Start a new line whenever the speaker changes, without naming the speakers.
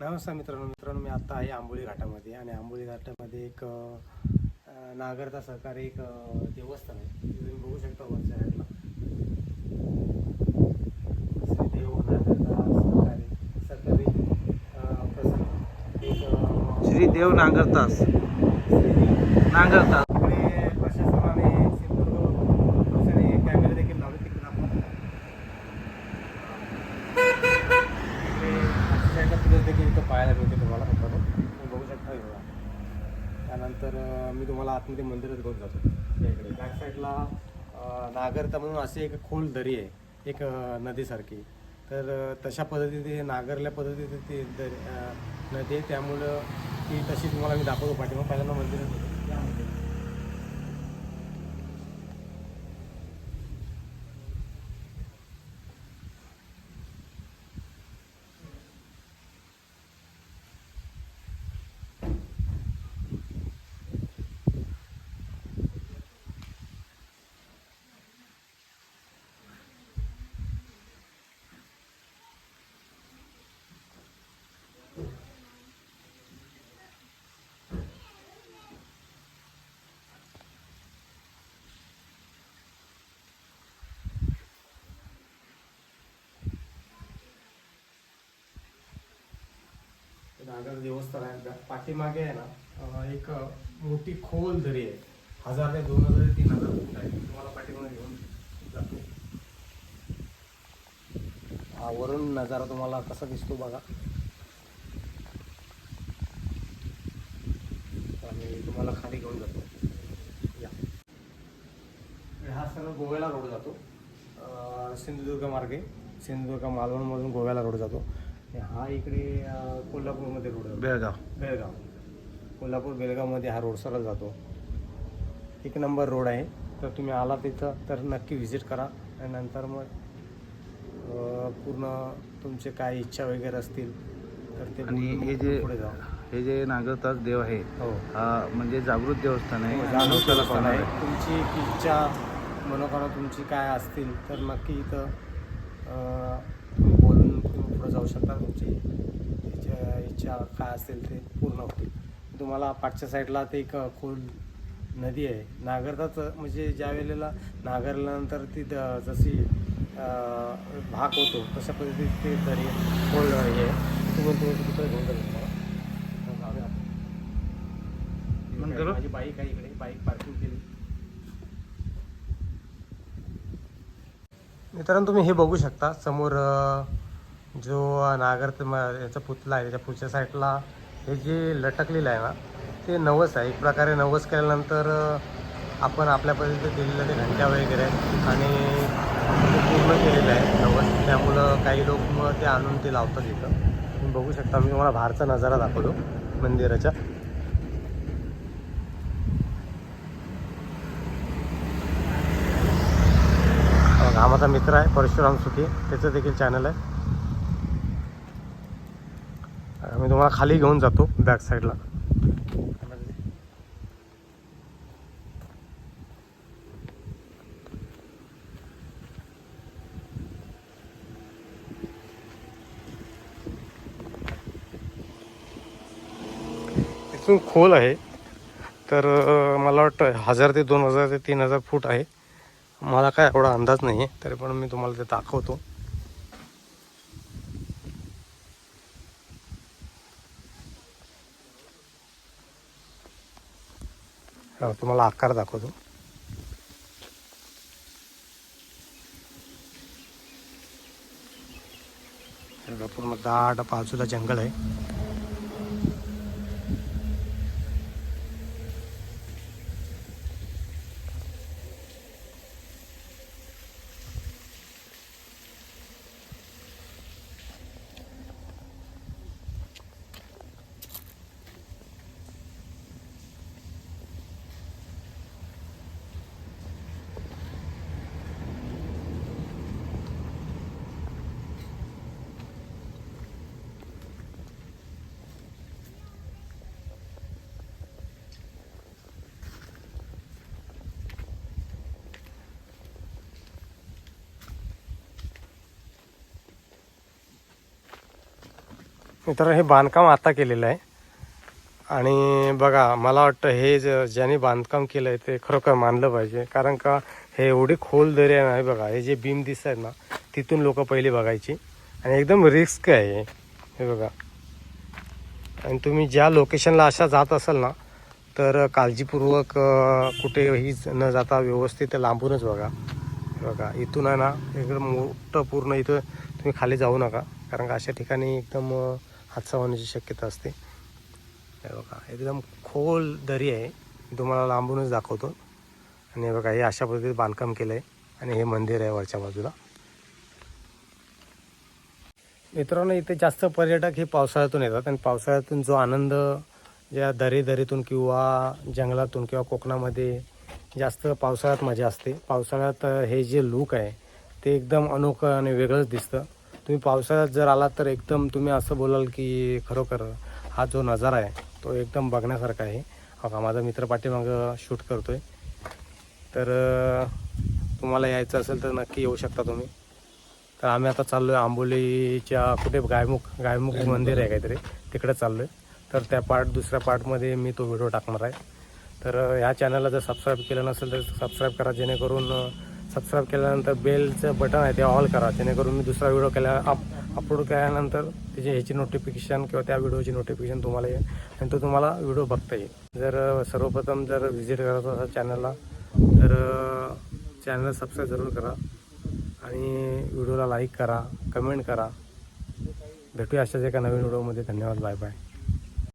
नमस्कार मित्रांनो मित्रांनो मी आता आहे आंबोली घाटामध्ये आणि आंबोली घाटामध्ये एक नागरता सहकारी एक देवस्थान आहे. तुम्ही बघू शकता वरच्या साईडला श्री देव नागरता सहकारी सहकारी एक
श्री देव नांगरतास नांगरतास
इकडे प्रशासनाने सिंधुदुर्ग पोलिसांनी कॅमेरे देखील लावले तिकडे आपण इकडे आजच्या साईडला पुलिस देखील इथं पाहायला मिळते तुम्हाला मित्रांनो तुम्ही बघू शकता हे बघा त्यानंतर अं, मी तुम्हाला आतमध्ये मंदिरात घेऊन जातो. त्याकडे बॅक साईडला नागरता म्हणून अशी एक खोल दरी आहे. एक नदीसारखी. तर तशा पद्धतीने नागरल्या पद्धतीने ती दरी नदी आहे. त्यामुळं ती तशी तुम्हाला मी दाखवतो पाठीमाग. पहिल्यांदा मंदिरात नागर देवस्थान आहे. पाठीमागे आहे ना एक मोठी खोल दरी आहे. हजार ते दोन हजार तीन हजार फूट आहे. तुम्हाला पाठीमागे घेऊन जातो. हा वरून नजारा तुम्हाला कसा दिसतो बघा. आणि तुम्हाला खाली घेऊन जातो. या. हा सर्व गोव्याला रोड जातो. सिंधुदुर्ग मार्गे. सिंधुदुर्ग मालवणमधून गोव्याला रोड जातो. हा इकडे कोल्हापूरमध्ये रोड
बेळगाव.
बेळगाव. कोल्हापूर बेळगावमध्ये हा रोड सरळ जातो. एक नंबर रोड आहे. तर तुम्ही आला तिथं तर नक्की व्हिजिट करा. आणि नंतर मग पूर्ण तुमचे काय इच्छा वगैरे असतील तर ते
आणि हे जे
पुढे जाऊ.
हे जे नागरतास देव आहे
हो.
हा म्हणजे जागृत देवस्थान आहे.
जाणून
अनोख्याला
देवस्थान आहे. तुमची इच्छा मनोकामना तुमची काय असतील तर नक्की इथं अं, तुम्ही बोलून तुम्ही पुढे जाऊ शकता तुमची इच्छा इच्छा काय असेल ते पूर्ण होतील तुम्हाला पाठच्या साईडला ते एक खोल नदी आहे. नागरताच म्हणजे ज्या वेळेला नागरल्यानंतर ती द- जशी भाग होतो तशा पद्धतीत ते दरी खोल हे आहे. तुम्ही? माझी बाईक आहे इकडे बाईक पार्किंग केली. मित्रांनो तुम्ही हे बघू शकता समोर जो नागर याचा पुतला आहे त्याच्या पुढच्या साईडला हे जे लटकलेलं आहे ना ते नवस आहे. एक प्रकारे नवस केल्यानंतर आपण आपल्या पद्धतीने दिलेलं ते घंट्या वगैरे आणि ते पूर्ण केलेलं आहे नवस. त्यामुळं काही लोक मग ते आणून ते लावतात इथं. तुम्ही बघू शकता मी तुम्हाला बाहेरचा नजारा दाखवतो मंदिराच्या. बघा, हा माझा मित्र आहे परशुराम सुखी त्याचं देखील चॅनल आहे. मी तुम्हाला खाली घेऊन जातो बॅक साईडला इथून खोल आहे. तर मला वाटतं हजार ते दोन हजार ते तीन हजार फूट आहे. मला काय एवढा अंदाज नाही आहे तरी पण मी तुम्हाला ते दाखवतो. तुम्हाला आकार दाखवतो. पूर्ण दाट बाजूला जंगल आहे. मित्रांनो हे बांधकाम आता केलेलं आहे. आणि बघा मला वाटतं हे ज ज्याने बांधकाम केलं आहे ते खरोखर मानलं पाहिजे. कारण का हे एवढी खोल दरी आहे ना हे बघा हे जे बीम दिसत आहेत ना तिथून लोक पहिली बघायची. आणि एकदम रिस्क आहे हे. हे बघा. आणि तुम्ही ज्या लोकेशनला अशा जात असाल ना तर काळजीपूर्वक कुठेही न जाता व्यवस्थित लांबूनच बघा. हे बघा इथून आहे ना एकदम मोठं पूर्ण इथं तुम्ही खाली जाऊ नका. कारण का अशा ठिकाणी एकदम हादसा होण्याची शक्यता असते. हे बघा एकदम खोल दरी आहे. मी तुम्हाला लांबूनच दाखवतो. आणि हे बघा हे अशा पद्धतीने बांधकाम केलं आहे आणि हे मंदिर आहे वरच्या बाजूला. मित्रांनो इथे जास्त पर्यटक हे पावसाळ्यातून येतात. आणि पावसाळ्यातून जो आनंद ज्या दरी दरीतून किंवा जंगलातून किंवा कोकणामध्ये जास्त पावसाळ्यात मजा असते. पावसाळ्यात हे जे लूक आहे ते एकदम अनोखं आणि वेगळंच दिसतं. तुम्ही पावसाळ्यात जर आलात तर एकदम तुम्ही असं बोलाल की खरोखर हा जो नजारा आहे तो एकदम बघण्यासारखा आहे. हो का माझा मित्र पाठीमागं शूट करतोय. तर अं, तुम्हाला यायचं असेल तर नक्की येऊ शकता तुम्ही. तर आम्ही आता चाललो आहे आंबोलीच्या कुठे? गायमुख गायमुख मंदिर आहे काहीतरी. तिकडे चाललो आहे तर त्या पार्ट दुसऱ्या पार्टमध्ये मी तो व्हिडिओ टाकणार आहे. तर ह्या चॅनलला जर सबस्क्राईब केलं नसेल तर सबस्क्राईब करा जेणेकरून सबस्क्राईब केल्यानंतर बेलचं बटन आहे ते ऑल करा. जेणेकरून मी दुसरा व्हिडिओ केल्या अप अपलोड केल्यानंतर त्याची ह्याची नोटिफिकेशन किंवा त्या व्हिडिओची नोटिफिकेशन तुम्हाला येईल. आणि तो तुम्हाला व्हिडिओ बघता येईल. जर सर्वप्रथम जर व्हिजिट करत असाल चॅनलला तर चॅनल सबस्क्राईब जरूर करा. आणि व्हिडिओला लाईक करा कमेंट करा. भेटूया अशाच एका नवीन व्हिडिओमध्ये धन्यवाद. Bye bye